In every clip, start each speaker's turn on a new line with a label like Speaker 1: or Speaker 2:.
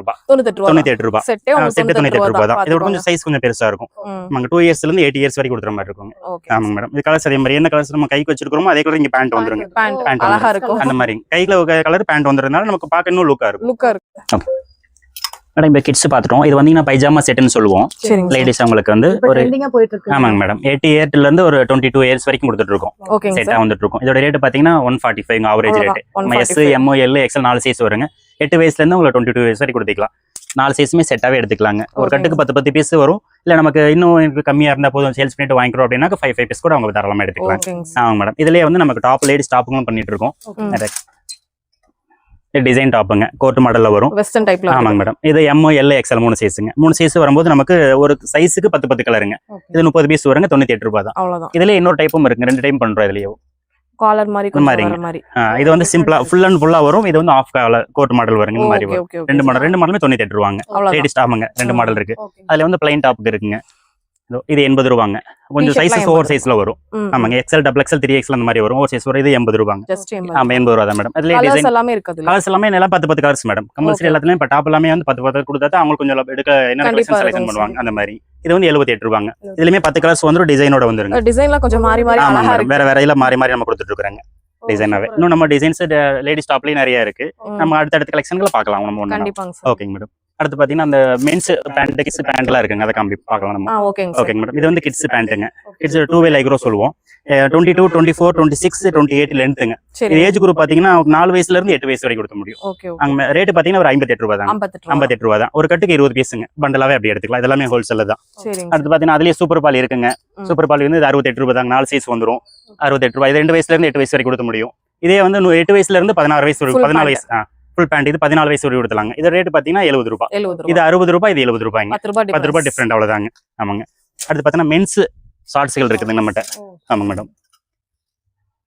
Speaker 1: ரூபாய் தொண்ணூத்தி எட்டு ரூபாய்
Speaker 2: செட்டே
Speaker 1: தொண்ணூத்தி எட்டு ரூபாய் தான் இதோட. கொஞ்சம் சைஸ் கொஞ்சம் பெருசா இருக்கும். நமக்கு டூ இயர்ஸ்ல இருந்து எயிட் இயர்ஸ் வரைக்கும் கொடுக்குற மாதிரி இருக்கும். ஆமாங்க மேடம் இது கலர்ஸ் அதே மாதிரி என்ன கலர்ஸ் நம்ம கைக்கு வச்சிருக்கிறோமோ அதே கலர் இங்க பேண்ட் வந்துருங்க.
Speaker 2: அழகா இருக்கும்.
Speaker 1: அந்த மாதிரி. கைக்குல கலர் பேண்ட் வந்துறதுனால நமக்கு பார்க்க இன்னும் லுக்கா இருக்கும்.
Speaker 2: லுக்கா இருக்கு
Speaker 1: மேடம் இப்போ கிட்ஸ் பார்த்துட்டோம். இது வந்தீங்கன்னா பைஜாமா செட்னு சொல்லுவோம். லேடிஸ் அவங்களுக்கு வந்து ஒரு
Speaker 3: ட்ரெண்டிங்கா போயிட்டு இருக்கு
Speaker 1: ஆமாங்க மேடம் எயிட்டி இயர்ல இருந்து ஒரு டுவெண்ட்டி டூ இயர்ஸ் வரைக்கும் கொடுத்துட்டு இருக்கோம்
Speaker 2: ஓகேங்க
Speaker 1: செட்டா
Speaker 2: சார்
Speaker 1: வந்துட்டு இருக்கும் இதோட ரேட் பாத்தீங்கன்னா one forty five average rate S M L XL நாலு சைஸ் வருங்க. எட்டு வயசுல இருந்து உங்களுக்கு டுவெண்ட்டி டூ இயர்ஸ் வரைக்கும் கொடுத்துக்கலாம். நாலு சைஸுமே செட்டாவே எடுத்துக்கலாங்க. ஒரு. கட்டுக்கு பத்து பத்து பீஸ் வரும். இல்ல நமக்கு இன்னும் எனக்கு கம்மியா இருந்தா போதும். சேல்ஸ் பண்ணிட்டு வாங்கிக்கிறோம் அப்படின்னா ஃபைவ் ஃபைவ் பீஸ் கூட அவங்க தாராளமா எடுத்துக்கலாம். ஆமாங்க மேடம் இதுலயே வந்து நமக்கு டாப் லேடிஸ் டாப்புங்களும் பண்ணிட்டு இருக்கோம். டிசைன் டாப்புங்க கோட் மாடல்ல வரும்.
Speaker 2: வெஸ்டர்ன் டைப்ல
Speaker 1: ஆமாங்க மேடம் இது எம்ஓ எல் எக்ஸல் மூணு சைஸுங்க மூணு சைஸ் வரும்போது நமக்கு ஒரு சைஸுக்கு பத்து பத்து கலருங்க இது முப்பது பீஸ் வருங்க தொண்ணூத்தி எட்டு ரூபாய் தான். இதுல இன்னொரு டைப்பும் இருக்கு ரெண்டு டைம் பண்றோம் இதுலயே.
Speaker 2: காலர் மாதிரி கொஞ்சம் மாதிரி
Speaker 1: இது வந்து சிம்பிளா ஃபுல் அண்ட் ஃபுல்லா வரும். இது வந்து ஆஃப் கலர் கோட் மாடல் வருங்க இந்த மாதிரி வரும். ரெண்டு மாடல் ரெண்டு மாடலுமே தொண்ணூத்தி எட்டு ரூபாங்க.
Speaker 2: அவ்வளவுதான்.
Speaker 1: லேடிஸ் ஆமாங்க ரெண்டு மாடல் இருக்கு. அதுல வந்து பிளைன் டாப்புக்கு இருக்குங்க. இதோ, எண்பது ரூபாங்க. கொஞ்சம் சைஸஸ் ஓவர் சைஸ்ல வரும். ஆமாங்க XL double XL three XL அந்த மாதிரி வரும். ஓவர் சைஸ் வரும் இது எண்பது ரூபாங்க. ஆமா எண்பது ரூபா தான் மேடம் அதுல டிசைன்
Speaker 2: எல்லாமே இருக்கு அதுல
Speaker 1: கலர்ஸ் எல்லாமே எல்லாம் பத்து பத்து கலர்ஸ் மேடம் கம்பல்சரி. எல்லாத்துலயும் இப்போ டாப் எல்லாமே வந்து பத்து பத்து கொடுத்தா அவங்களுக்கு கொஞ்சம் எடுக்க என்ன செலக்ஷன் பண்ணுவாங்க அந்த மாதிரி. இது வந்து எழுபத்தி எட்டு ரூபாங்க. இதுலயுமே பத்து கலர்ஸ் வந்துரும் டிசைனோட வந்துருங்க.
Speaker 2: டிசைன்லாம் கொஞ்சம் மாறி மாறி
Speaker 1: ஆமா
Speaker 2: அழகா
Speaker 1: மேடம்
Speaker 2: இருக்கு.
Speaker 1: வேற வேற இதுல மாறி மாறி நம்ம கொடுத்துட்டு இருக்காங்க டிசைனாவே இன்னும் நம்ம டிசைன்ஸ் லேடிஸ் டாப்லயும் நிறைய இருக்கு. நம்ம அடுத்தடுத்த கலெக்ஷன்களை பார்க்கலாம். நம்ம
Speaker 2: சார்
Speaker 1: ஓகேங்க மேடம் அடுத்து பாத்தீங்கன்னா அந்த மென்ஸ் பேண்ட் கிட்ஸ் பேண்ட்லாம் இருக்குங்க. அதை காம்பி பார்க்கலாம் நம்ம.
Speaker 2: ஓகேங்க
Speaker 1: மேடம் இது வந்து கிட்ஸ் பேண்ட்டுங்க கிட்ஸ் டூ வே லைக்ரோ சொல்லுவோம். Twenty two twenty four twenty six twenty eight லென்த்துங்க age group பாத்தீங்கன்னா நாலு வயசுல இருந்து எட்டு வயசு வரைக்கும் கொடுக்க முடியும். அங்க ரேட் பாத்தீங்கன்னா ஒரு ஐம்பத்தி எட்டு ரூபா தான்
Speaker 2: ரூபா.
Speaker 1: ஐம்பத்தெட்டு ரூபா தான். ஒரு கட்டுக்கு இருபது பீஸுங்க பண்டலாவே அப்படி எடுத்துக்கலாம். இது எல்லாமே ஹோல்சேல் தான். அடுத்து பாத்தீங்கன்னா அதுலயே சூப்பர் பால் இருக்குங்க. சூப்பர் பால் வந்து இது அறுபத்தெட்டு ரூபா தாங்க. நாலு சைஸ் வந்துரும். அறுபத்தெட்டு ரூபாய். இது ரெண்டு வயசுல இருந்து எட்டு வயசு வரைக்கும் கொடுக்க முடியும். இதே வந்து எட்டு வயசுல இருந்து பதினாறு வயசு வரைக்கும் பதினாலு. வயசு ஃபுல் பேண்ட் இது பதினாலு வயசு வரைக்கும் கொடுத்தலாங்க இது ரேட் பாத்தீங்கன்னா எழுபது ரூபாய். இது அறுபது ரூபாய் இது எழுபது ரூபாய்ங்க.
Speaker 2: ரூபாய்
Speaker 1: பத்து ரூபாய் டிஃப்ரெண்ட் அவ்வளவுதாங்க. ஆமாங்க. அடுத்து பாத்தீங்கன்னா மென்ஸ் ஷார்ட்ஸ்கள் இருக்குதுங்க நம்மகிட்ட. ஆமாங்க மேடம்.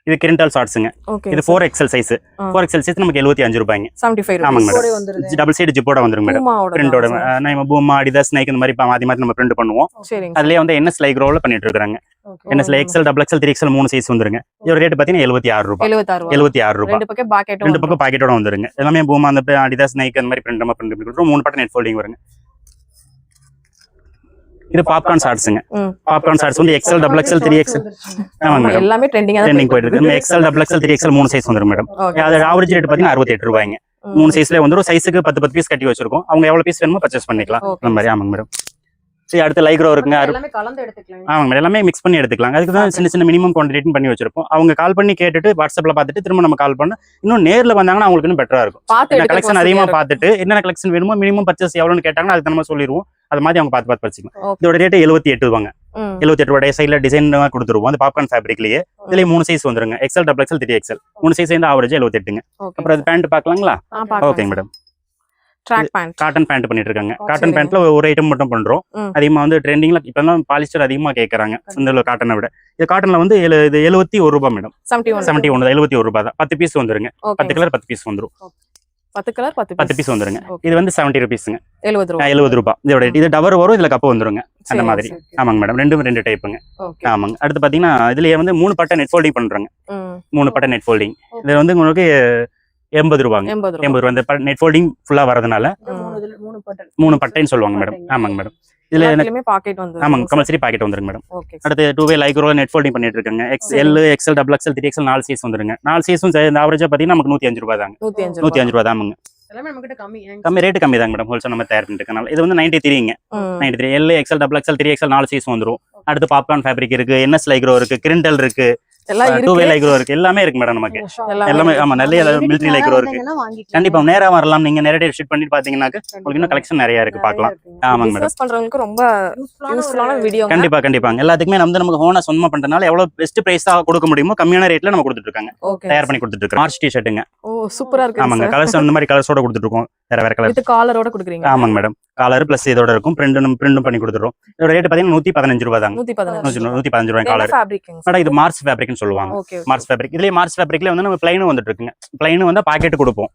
Speaker 1: இது கிரிண்டல் ஷார்ட்ஸுங்க இது four XL size. Four XL size நமக்கு எழுபத்தி அஞ்சு ரூபாய்ங்க. ஆமாங்க மேடம். டபுள் சைடு ஜிப்போட வந்துருங்க மேடம். பிரிண்டோட. நம்ம பூமா அடிதாஸ் நைக் இந்த மாதிரி மாத்தி மாத்தி நம்ம பிரிண்ட் பண்ணுவோம்.
Speaker 2: சரிங்க
Speaker 1: அதுலயே வந்து என்எஸ் லைக்ரோல பண்ணிட்டு இருக்காங்க
Speaker 3: Okay.
Speaker 1: என்எஸ்ல XL double XL three XL மூணு சைஸ் வந்துருங்க. இதோட ரேட் பாத்தீங்கன்னா எழுபத்தி ஆறு ரூபாய் எழுபத்தி ஆறு ரூபாய்
Speaker 2: ரெண்டு பக்கம்
Speaker 1: பாக்கெட்டோட வந்துருங்க. எல்லாமே பூமா அந்த அடிதாஸ் நைக் அந்த மாதிரி பிரிண்ட் நம்ம பிரிண்ட் மூணு பட்டம் நெட் ஃபோல்டிங் வருங்க. இது பாப்கார்ன் ஷார்ட்ஸுங்க. பாப்கார்ன் ஷார்ட்ஸ் வந்து XL double XL three XL ஆமாங்க மேடம்
Speaker 2: எல்லாமே ட்ரெண்டிங்கா தான்
Speaker 1: ட்ரெண்டிங் போயிட்டு இருக்கு. XL double XL three XL மூணு சைஸ் வந்துரும் மேடம் அது ஆவரேஜ் ரேட் பாத்தீங்கன்னா அறுபத்தி எட்டு ரூபாய்ங்க மூணு சைஸ்ல வந்துரும் சைஸுக்கு பத்து பத்து பீஸ் கட்டி வச்சிருக்கோம். அவங்க எவ்வளவு பீஸ் வேணுமோ பர்ச்சேஸ் பண்ணிக்கலாம். அந்த மாதிரி ஆமாங்க மேடம் சரி அடுத்து லைக்ரோ இருக்குங்க. ஆமாங்க எல்லாமே மிக்ஸ் பண்ணி எடுத்துக்கலாம். அதுக்கு தான் சின்ன சின்ன மினிமம் குவான்டிட்டி பண்ணி வச்சிருப்போம். அவங்க கால் பண்ணி கேட்டுட்டு வாட்ஸ்அப்ல பார்த்துட்டு திரும்ப நம்ம கால் பண்ண இன்னும் நேர்ல வந்தாங்கன்னா அவங்களுக்கு இன்னும் பெட்டரா இருக்கும். கலெக்ஷன் அதிகமா பார்த்துட்டு என்னென்ன கலெக்ஷன் வேணுமோ மினிமம் பர்ச்சேஸ் எவ்வளோன்னு கேட்டாங்கன்னா அதுக்கு நம்ம சொல்லிடுவோம் அது மாதிரி அவங்க பார்த்து பார்த்து பறிச்சிக்கலாம்.
Speaker 2: Okay.
Speaker 1: இதோட ரேட் எழுபத்தி எட்டு ரூபாங்க. எழுபத்தி எட்டு ரூபாய் சைடில் டிசைன் கொடுத்துருவோம். அந்த பாப்கார்ன் ஃபேப்ரிக்லயே இதுலயே மூணு சைஸ் வந்துருங்க. XL double XL three XL மூணு சைஸ் வந்து ஆவரேஜ் எழுபத்தி எட்டுங்க. அப்புறம் அது பேண்ட் பார்க்கலாங்களா? ஓகேங்க மேடம் காட்டன் பேண்ட் பண்ணிட்டு இருக்காங்க காட்டன். பேண்ட்ல ஒரு ஐட்டம் மட்டும் பண்றோம். அதிகமா வந்து ட்ரெண்டிங்ல இப்ப தான் பாலிஸ்டர் அதிகமா கேட்கறாங்க இந்த காட்டனை விட. இது காட்டன்ல வந்து இது எழுபத்தி ஒரு ரூபாய் மேடம்
Speaker 2: செவன்டி ஒன்
Speaker 1: எழுபத்தி ஒரு ரூபாய் தான். பத்து பீஸ் வந்துருங்க. பத்து கலர் பத்து பீஸ் வந்துரும்.
Speaker 2: பத்து கலர் பத்து
Speaker 1: பத்து பீஸ் வந்துருங்க. இது வந்து செவன்டி ருபீஸுங்க
Speaker 2: எழுபது ரூபா.
Speaker 1: எழுபது ரூபாய் இதோட இது டவர் வரும் இதுல கப்பு வந்துருங்க. அந்த மாதிரி. ஆமாங்க மேடம் ரெண்டும் ரெண்டு டைப்புங்க ஆமாங்க. அடுத்து பாத்தீங்கன்னா இதுலயே வந்து மூணு பட்டை நெட் ஃபோல்டிங் பண்றாங்க. மூணு பட்டை நெட் ஃபோல்டிங் இது வந்து உங்களுக்கு எண்பது ரூபாங்க.
Speaker 2: எண்பது ரூபா.
Speaker 1: இந்த நெட் ஃபோல்டிங் ஃபுல்லா வரதுனால
Speaker 3: மூணு
Speaker 1: பட்டைன்னு சொல்லுவாங்க மேடம் ஆமாங்க மேடம் இதுல ஆமாங்க கம்பல்சரி பாக்கெட் வந்துருங்க மேடம் அடுத்து டூ வே லைக் ரோல நெட் ஃபோல்டிங் பண்ணிட்டு இருக்காங்க. X. L XL double XL three XL நாலு சைஸ் வந்துருங்க. நாலு சைஸும் ஆவரேஜா பாத்தீங்கன்னா நமக்கு நூத்தி அஞ்சு ரூபாய் தாங்க.
Speaker 2: நூத்தி அஞ்சு
Speaker 1: ரூபாய் தாங்க
Speaker 3: கம்மி.
Speaker 1: ரேட்டு கம்மி தாங்க மேடம் ஹோல்சேல் நம்ம தயார் பண்ணிட்டு இருக்கனால. இது வந்து ninety த்ரீங்க ninety three L XL double XL three XL நாலு சைஸ் வந்துரும். அடுத்து பாப்கார்ன் ஃபேப்ரிக் இருக்கு என்எஸ் லைக்ரோ இருக்கு கிரிண்டல் இருக்கு. டூ வே லைக்ரோ இருக்கு. எல்லாமே இருக்கு மேடம் நமக்கு.
Speaker 2: எல்லாமே
Speaker 1: ஆமா நிறைய மிலிட்டரி லைக்ரோ இருக்கு. கண்டிப்பா நேரா வரலாம். நீங்க நேரடியா விசிட் பண்ணிட்டு பாத்தீங்கன்னாக்க உங்களுக்கு இன்னும் கலெக்ஷன் நிறைய இருக்கு. பார்க்கலாம் ஆமாங்க மேடம்
Speaker 2: பிசினஸ் பண்றவங்களுக்கு ரொம்ப யூஸ்ஃபுல்லான வீடியோ
Speaker 1: கண்டிப்பா கண்டிப்பாங்க எல்லாத்துக்குமே நம்ம நமக்கு ஹோனா சொந்தமா பண்றதுனால எவ்வளவு பெஸ்ட் பிரைஸா கொடுக்க முடியுமோ கம்மியான ரேட்ல நம்ம கொடுத்துட்டு இருக்காங்க. தயார் பண்ணி கொடுத்துட்டு இருக்கோம் மார்ச் டி ஷர்ட்டுங்க
Speaker 2: ஓ சூப்பரா இருக்கு.
Speaker 1: ஆமாங்க கலர்ஸ் அந்த மாதிரி கலர்ஸோட கொடுத்துட்டு இருக்கோம். வேற வேற கலர்
Speaker 2: காலரோட குடுக்குறீங்க.
Speaker 1: ஆமாங்க மேடம் காலர் பிளஸ் இதோட இருக்கும். பிரிண்ட் நம்ம பிரிண்டும் பண்ணி கொடுத்துருவோம் இதோட ரேட் பாத்தீங்கன்னா நூத்தி பதினஞ்சு ரூபா தாங்க.
Speaker 2: நூத்தி பதினஞ்சு.
Speaker 1: நூத்தி நூத்தி பதினஞ்சு ரூபாய் காலர் மேடம் இது மார்ஸ் ஃபேப்ரிக்னு சொல்லுவாங்க. மார்ஸ் ஃபேப்ரிக் இதுலயே மார்ஸ் ஃபேப்ரிக்ல வந்து நம்ம பிளைனும் வந்துட்டு இருக்குங்க. பிளைன் வந்து பாக்கெட் கொடுப்போம்.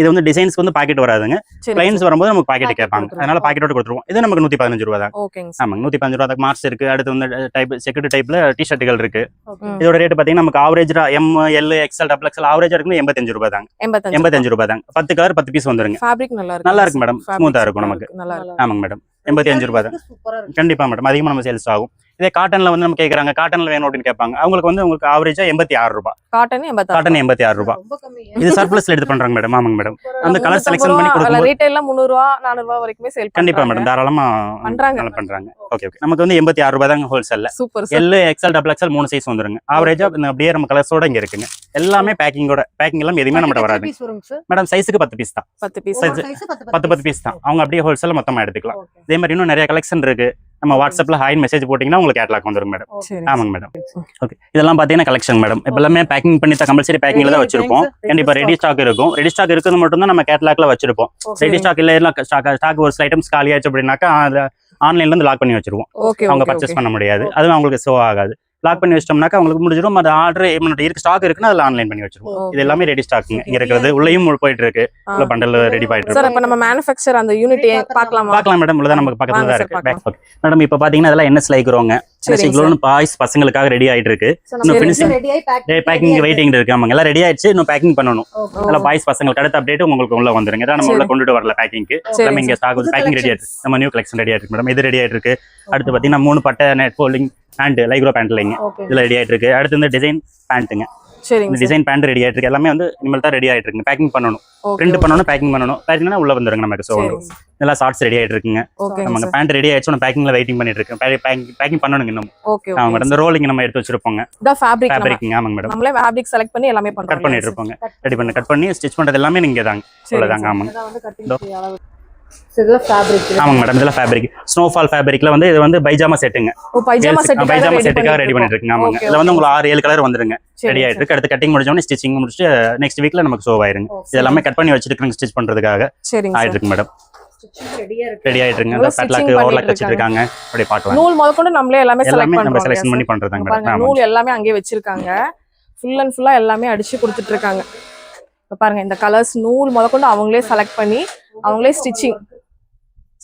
Speaker 1: இது வந்து டிசைன்ஸ்க்கு வந்து பாக்கெட் வராதுங்க. பிளைன்ஸ் வரும்போது நமக்கு பாக்கெட் கேட்பாங்க. அதனால பாக்கெட்டோட கொடுத்துருவோம். இது நமக்கு நூத்தி பதினஞ்சு ரூபா தான் ஆமாங்க. நூத்தி பதினஞ்சு ரூபா தான் மார்ஸ் இருக்கு. அடுத்து வந்து டைப் செக்யூரிட்டி டைப்ல டி ஷர்ட்டுகள் இருக்கு. இதோட ரேட் பாத்தீங்கன்னா நமக்கு ஆவரேஜா M L XL double XL ஆவரேஜா இருக்குன்னு எண்பத்தஞ்சு ரூபாய் தாங்க.
Speaker 2: எண்பத்தஞ்சு
Speaker 1: ரூபாய். தாங்க. பத்து கலர் பத்து பீஸ் வந்துருங்க.
Speaker 2: ஃபேப்ரிக் நல்லா இருக்கு
Speaker 1: நல்லா இருக்கு மேடம். ஆ இருக்கும் நமக்கு.
Speaker 2: நல்லா இருக்கு
Speaker 1: ஆமாங்க மேடம் எண்பத்தி அஞ்சு ரூபாய் தான். கண்டிப்பா மேடம் அதிகமா நம்ம சேல்ஸ் ஆகும். இதே காட்டன்ல வந்து நம்ம கேக்குறாங்க காட்டன்ல வேணும் அப்படின்னு கேட்பாங்க. அவங்களுக்கு வந்து உங்களுக்கு ஆவரேஜா எண்பத்தி ஆறு ரூபாய்.
Speaker 2: காட்டன்
Speaker 1: காட்டன் எண்பத்தி ஆறு ரூபாய்.
Speaker 3: ரொம்ப கம்மி.
Speaker 1: இது சர்ப்ளஸ்ல எடுத்து பண்றாங்க மேடம் ஆமாங்க மேடம் அந்த கலர் செலெக்ஷன் பண்ணி
Speaker 2: அதுல
Speaker 1: கொடுக்கும்போது
Speaker 2: ரீட்டைல்ல முந்நூறு ரூபா நானூறு ரூபா வரைக்குமே சேல்
Speaker 1: கண்டிப்பா மேடம் தாராளமா
Speaker 2: பண்றாங்க.
Speaker 1: பண்றாங்க. ஓகே ஓகே நமக்கு வந்து எண்பத்தி ஆறு ரூபாய் தாங்க ஹோல்சேல்ல
Speaker 2: super
Speaker 1: L XL double XL மூணு சைஸ் வந்துருங்க. ஆவரேஜா அப்படியே நம்ம கலர்ஸோட இங்க இருக்குங்க. எல்லாமே பேக்கிங்கோட பேக்கிங் எல்லாம் எதுவுமே நம்மகிட்ட வராது
Speaker 3: பீஸ் வருங்க சார்
Speaker 1: மேடம் சைஸுக்கு பத்து பீஸ் தான்.
Speaker 2: பத்து பீஸ்
Speaker 1: Size- பத்து பத்து பீஸ் தான். அவங்க அப்படியே ஹோல்சேல் மொத்தமா எடுத்துக்கலாம். இதே மாதிரி இன்னும் நிறைய கலெக்ஷன் இருக்கு. நம்ம வாட்ஸ்அப்ல ஹாய் மெசேஜ் போட்டீங்கன்னா உங்களுக்கு கேட்லாக் வந்துரும் மேடம் ஆமாங்க மேடம் ஓகே இதெல்லாம் பாத்தீங்கன்னா கலெக்ஷன் மேடம் இப்போ எல்லாமே பேக்கிங் பண்ணி தான் கம்பல்சரி பேக்கிங்ல தான் வச்சிருப்போம். கண்டிப்பா ரெடி ஸ்டாக் இருக்கும். ரெடி ஸ்டாக் இருக்கிறது மட்டும் தான் நம்ம கேட்லாக்ல வச்சிருப்போம். ரெடி ஸ்டாக் இல்ல ஸ்டாக் ஸ்டாக் ஒரு சில ஐட்டம்ஸ் காலி ஆச்சு அப்படின்னாக்கா அது ஆன்லைன்ல இருந்து லாக் பண்ணி வச்சிருவோம். அவங்க பர்ச்சேஸ் பண்ண முடியாது. அதுவும் அவங்களுக்கு ஷோ ஆகாது. லாக் பண்ணி வச்சிட்டோம்னாக்கா அவங்களுக்கு முடிஞ்சிடும். அது ஆர்டர் இருக்கு ஸ்டாக் இருக்குன்னா அதுல ஆன்லைன் பண்ணி வச்சிருவோம். இது எல்லாமே ரெடி ஸ்டாக்குங்க இங்க இருக்கிறது உள்ளேயும் போயிட்டு இருக்கு. உள்ள பண்டல் ரெடி ஆயிட்டு
Speaker 2: சார்
Speaker 1: இருக்கு
Speaker 2: இப்ப நம்ம மேனுஃபேக்சர் அந்த யூனிட் பார்க்கலாமா?
Speaker 1: பார்க்கலாம் மேடம் உள்ளதான் நமக்கு பக்கத்துல தான் இருக்கு. மேடம் இப்போ பாத்தீங்கன்னா அதெல்லாம் என்ன ஸ்லைக்கிறோங்க
Speaker 2: சரிங்க
Speaker 1: ஸ்லைக்கிறோம் பாய்ஸ் பசங்களுக்காக ரெடி ஆயிட்டு இருக்கு. இன்னும்
Speaker 3: பேக்
Speaker 1: பேக்கிங் வெயிட்டிங் இருக்கு. ஆமாங்க. எல்லாம் ரெடி ஆயிடுச்சு. இன்னும் பேக்கிங் பண்ணணும். அதெல்லாம் பாய்ஸ் பசங்களுக்கு அடுத்த அப்டேட் உங்களுக்கு உள்ள வந்துருங்க. இதான் நம்ம உள்ள. கொண்டுட்டு வரல பேக்கிங்க்கு எல்லாமே இங்க ஸ்டாக் பேக்கிங் ரெடி ஆயிட்டு இருக்கு. நம்ம நியூ கலெக்ஷன் ரெடி ஆயிட்டு இருக்கு. மேடம் இது ரெடி ஆயிட்டு இருக்கு. அடுத்து பாத்தீங்கன்னா மூணு பட்டை net folding pant lycra pant இல்லைங்க. இதுல ரெடி ஆயிட்டு இருக்கு அடுத்து இந்த டிசைன் பேண்ட்டுங்க
Speaker 2: சரிங்க.
Speaker 1: டிசைன் பேண்ட் ரெடி ஆயிட்டு இருக்கு எல்லாமே வந்து இனிமேல் தான் ரெடி ஆயிட்டு இருக்கு பேக்கிங் பண்ணணும் பிரிண்ட். பண்ணணும் பேக்கிங் பண்ணணும். பேக்கிங்னா உள்ள வந்துருங்க நமக்கு. ஸோ. இதெல்லாம் ஷார்ட்ஸ் ரெடி ஆயிட்டு இருக்குங்க நமக்கு. பேண்ட் ரெடி ஆயிடுச்சு. பேக்கிங்ல வெயிட்டிங் பண்ணிட்டு இருக்கேன் பேக்கிங் பண்ணணும் இன்னும்.
Speaker 2: ஓகே
Speaker 1: மேடம் இந்த ரோலிங் நம்ம எடுத்து வச்சிருப்போங்க.
Speaker 2: ஃபேப்ரிக்
Speaker 1: ஃபேப்ரிக்கிங் ஆமாங்க மேடம்
Speaker 2: நம்மளே ஃபேப்ரிக் செலக்ட் பண்ணி எல்லாமே
Speaker 1: கட் பண்ணிட்டு இருப்போங்க ரெடி பண்ணி கட் பண்ணி ஸ்டிச் பண்றது எல்லாமே நீங்க தாங்க அவ்வளவுதாங்க ஆமாங்க.
Speaker 3: அதான் வந்து கட்டிங் அளவு இதுல ஃபேப்ரிக்
Speaker 1: ஆமாங்க மேடம் இதெல்லாம் ஃபேப்ரிக் ஸ்னோஃபால் ஃபேப்ரிக்ல வந்து இது வந்து பைஜாமா செட்டுங்க
Speaker 2: ஓ பைஜாமா செட்
Speaker 1: பைஜாமா செட்டுக்காக ரெடி பண்ணிட்டு இருக்கேன் ஆமாங்க. இதுல வந்து உங்களுக்கு ஆறு ஏழு கலர் வந்துருங்க. ரெடி ஆயிட்டு இருக்கு அடுத்து கட்டிங் முடிஞ்சோடனே ஸ்டிச்சிங் முடிச்சுட்டு நெக்ஸ்ட் வீக்ல நமக்கு ஷோ ஆயிருங்க. இது எல்லாமே கட் பண்ணி வச்சிருக்கேன் ஸ்டிச் பண்றதுக்காக. ஆயிட்டு. இருக்கு. மேடம் ரெடி ஆயிட்டு இருக்குங்க
Speaker 2: இவ்வளவு
Speaker 1: அந்த பேட்லாக் ஓவர்லாக் இருக்காங்க. அப்படியே பார்க்கலாம்
Speaker 2: நூல் முதற்கொண்டு நம்மளே எல்லாமே
Speaker 1: எல்லாமே நம்ம செலக்ஷன் பண்ணி? பண்றதாங்க மேடம்
Speaker 2: நூல் எல்லாமே அங்கேயே வச்சிருக்காங்க. ஃபுல் அண்ட் ஃபுல்லா எல்லாமே அடிச்சு கொடுத்துட்டு இருக்காங்க. பாருங்க இந்த கலர்ஸ் நூல் முதற்கொண்டு அவங்களே செலக்ட் பண்ணி அவங்களே ஸ்டிச்சிங்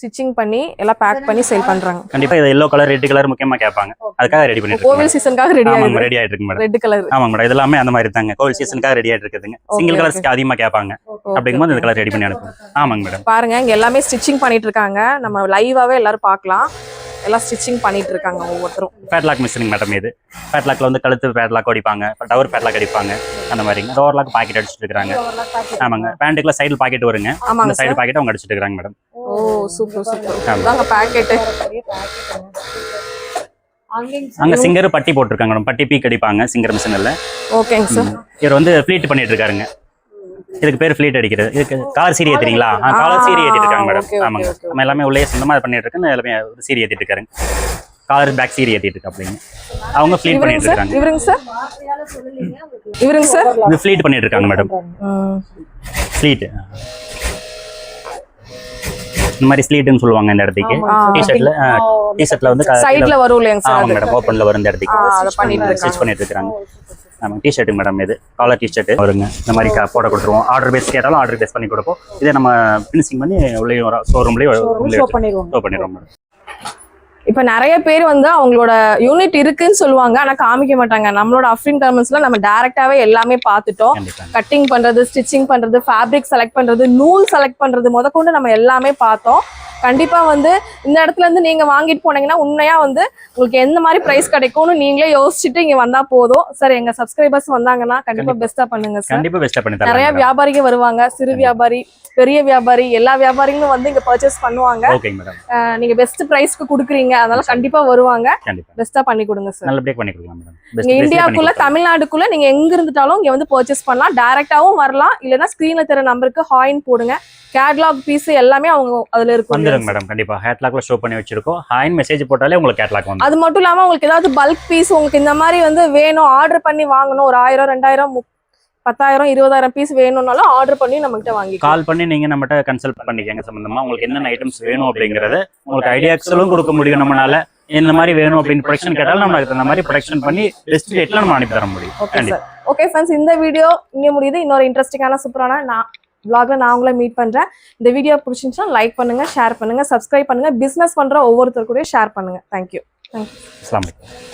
Speaker 2: ஸ்டிச்சிங் பண்ணி எல்லாம் பேக் பண்ணி சேல் பண்றாங்க.
Speaker 1: கண்டிப்பா இது எல்லோ கலர் ரெட் கலர் முக்கியமா கேட்பாங்க. அதுக்காக ரெடி பண்ணிட்டு
Speaker 2: கோவில் சீசனுக்காக ரெடி
Speaker 1: ஆமாங்க
Speaker 2: ஆகுது
Speaker 1: ரெடி ஆயிட்டு இருக்கு மேடம்
Speaker 2: ரெட் கலர்
Speaker 1: ஆமாங்க மேடம் இதெல்லாமே அந்த மாதிரி தாங்க. கோவில் சீசனுக்காக ரெடி ஆயிட்டு இருக்குதுங்க. சிங்கிள் கலர்ஸ்க்கு அதிகமா கேட்பாங்க. அப்படிங்கும்போது இந்த கலர் ரெடி பண்ணி அனுப்புவோம். ஆமாங்க மேடம்
Speaker 2: பாருங்க இங்க எல்லாமே ஸ்டிச்சிங் பண்ணிட்டு இருக்காங்க. நம்ம லைவாவே எல்லாரும் பார்க்கலாம். எல்லாம் ஸ்டிச்சிங் பண்ணிட்டு இருக்காங்க ஒவ்வொருத்தரும்.
Speaker 1: பேட்லாக் மிஷினிங் மேடம் இது. பேட்லாக்ல வந்து கழுத்து பேட்லாக் அடிப்பாங்க டவர் பேட்லாக் அடிப்பாங்க அந்த மாதிரி. டோர்லாக் பாக்கெட் அடிச்சிட்டு இருக்காங்க ஆமாங்க. பேண்ட்டுக்குள்ள சைடு பாக்கெட் வருங்க. அந்த சைடு பாக்கெட் அவங்க அடிச்சிட்டு இருக்காங்க madam
Speaker 2: oh super super pocket
Speaker 1: அங்க சிங்கர் பட்டி போட்டிருக்காங்க மேடம் பட்டி பீக் அடிப்பாங்க சிங்கர் மிஷினில்
Speaker 2: ஓகேங்க சார்
Speaker 1: இவர் வந்து ஃபிளீட் பண்ணிட்டு இருக்காருங்க. இதுக்கு பேர் ஃபிளீட் அடிக்கிறது. இதுக்கு காலர் சீரி ஏத்துறீங்களா காலர் சீரி ஏத்திட்டு இருக்காங்க மேடம் ஆமாங்க. நம்ம எல்லாமே உள்ளே சொந்தமா இது பண்ணிட்டு இருக்கேன் எல்லாமே ஒரு சீரி ஏத்திட்டு இருக்காருங்க காலர் பேக் சீரி ஏத்திட்டு இருக்கு அப்படிங்க அவங்க ஃபிளீட் பண்ணிட்டு
Speaker 2: சார்?
Speaker 1: இருக்காங்க.
Speaker 2: இவருங்க சார்? இவருங்க சார்?
Speaker 1: இது ஃபிளீட் பண்ணிட்டு இருக்காங்க மேடம் ஸ்லீட் இந்த மாதிரி ஸ்லீட்னு சொல்லுவாங்க இந்த இடத்துக்கு. டிஷர்ட்ல டிஷர்ட்ல வந்து
Speaker 2: சைடுல வரும் இல்லையாங்க சார்
Speaker 1: ஆமாங்க மேடம் ஓப்பன்ல வரும் இந்த இடத்துக்கு.
Speaker 2: பண்ணிட்டு
Speaker 1: ஸ்டிச் பண்ணிட்டு இருக்காங்க. ஆமாங்க டிஷர்ட் மேடம் இது காலர் டிஷர்ட் வருங்க இந்த மாதிரி க- போட கொடுத்துருவோம். ஆர்டர் பேஸ் கேட்டாலும் ஆர்டர் பேஸ் பண்ணி கொடுப்போம். இதே நம்ம ஃபினிஷிங் பண்ணி உள்ளே ஷோரூம்லேயே
Speaker 3: ஷோ பண்ணிடுவோம்
Speaker 1: மேடம்
Speaker 2: இப்ப நிறைய பேர் வந்து அவங்களோட யூனிட் இருக்குன்னு சொல்லுவாங்க ஆனா காமிக்க மாட்டாங்க. நம்மளோட அஃப்ரின் கார்மெண்ட்ஸ்ல நம்ம டைரக்டாவே எல்லாமே பார்த்துட்டோம். கட்டிங் பண்றது ஸ்டிச்சிங் பண்றது ஃபேப்ரிக் செலக்ட் பண்றது நூல் செலக்ட் பண்றது முதற்கொண்டு நம்ம எல்லாமே பார்த்தோம். கண்டிப்பா வந்து இந்த இடத்துல இருந்து நீங்க வாங்கிட்டு போனீங்கன்னா உண்மையா வந்து உங்களுக்கு எந்த மாதிரி பிரைஸ் கிடைக்கும்னு நீங்களே யோசிச்சுட்டு இங்க வந்தா போதும். சார் எங்க சப்ஸ்கிரைபர்ஸ் வந்தாங்கன்னா கண்டிப்பா பெஸ்டா பண்ணுங்க சார்
Speaker 1: கண்டிப்பா பண்ணி
Speaker 2: நிறைய வியாபாரிங்க வருவாங்க சிறு வியாபாரி பெரிய வியாபாரி எல்லா வியாபாரிங்களும் வந்து இங்க பர்ச்சேஸ் பண்ணுவாங்க. நீங்க பெஸ்ட் பிரைஸ்க்கு குடுக்குறீங்க. அதனால கண்டிப்பா வருவாங்க. பெஸ்டா பண்ணி கொடுங்க சார்
Speaker 1: நல்லபடியாக பண்ணி கொடுக்கலாம் மேடம்
Speaker 2: நீங்க இந்தியாக்குள்ள தமிழ்நாடுக்குள்ள நீங்க எங்க இருந்துட்டாலும் இங்க வந்து பர்ச்சேஸ் பண்ணலாம். டைரக்டாவும் வரலாம். இல்லைன்னா ஸ்கிரீன்ல தெரிய நம்பருக்கு ஹாயின் போடுங்க. கேட்லாக் பீஸ் எல்லாமே அவங்க அதுல இருக்கும்
Speaker 1: வந்துருங்க மேடம் கண்டிப்பா. ஹேட்லாக்ல ஷோ பண்ணி வச்சிருக்கோம். ஹாயின் மெசேஜ் போட்டாலே உங்களுக்கு கேட்லாக் வந்து
Speaker 2: அது மட்டும் இல்லாம உங்களுக்கு ஏதாவது பல்க் பீஸ் உங்களுக்கு இந்த மாதிரி வந்து வேணும் ஆர்டர் பண்ணி வாங்கணும். ஒரு ஆயிரம் ரெண்டாயிரம் பத்தாயிரம் இருபதாயிரம் பீஸ் வேணும்னாலும் ஆர்டர் பண்ணி நம்ம கிட்ட வாங்கிக்கலாம்.
Speaker 1: கால் பண்ணி நீங்க நம்மகிட்ட கன்சல்ட் பண்ணிக்கங்க சம்பந்தமா. உங்களுக்கு என்னென்ன ஐட்டம்ஸ் வேணும் அப்படிங்கறத உங்களுக்கு ஐடியாக்ஸலும் கொடுக்க முடியும் நம்மளால. இந்த மாதிரி வேணும் அப்படின்னு ப்ரொடக்ஷன் கேட்டாலும் நம்ம அந்த மாதிரி ப்ரொடக்ஷன் பண்ணி பெஸ்ட் ரேட்ல நம்ம அனுப்பி தர முடியும்.
Speaker 2: ஓகே சார் ஓகே ஃப்ரெண்ட்ஸ் இந்த வீடியோ இங்கே முடியுது. இன்னொரு இன்ட்ரெஸ்டிங்கான சூப்பரான நான் vlogல நான் உங்களை மீட் பண்றேன். இந்த வீடியோ பிடிச்சிருந்துச்சுன்னா லைக் பண்ணுங்க ஷேர் பண்ணுங்க சப்ஸ்கிரைப் பண்ணுங்க. பிசினஸ் பண்ற ஒவ்வொருத்தர் கூட ஷேர் பண்ணுங்க. தேங்க்யூ
Speaker 1: அலைக்கும்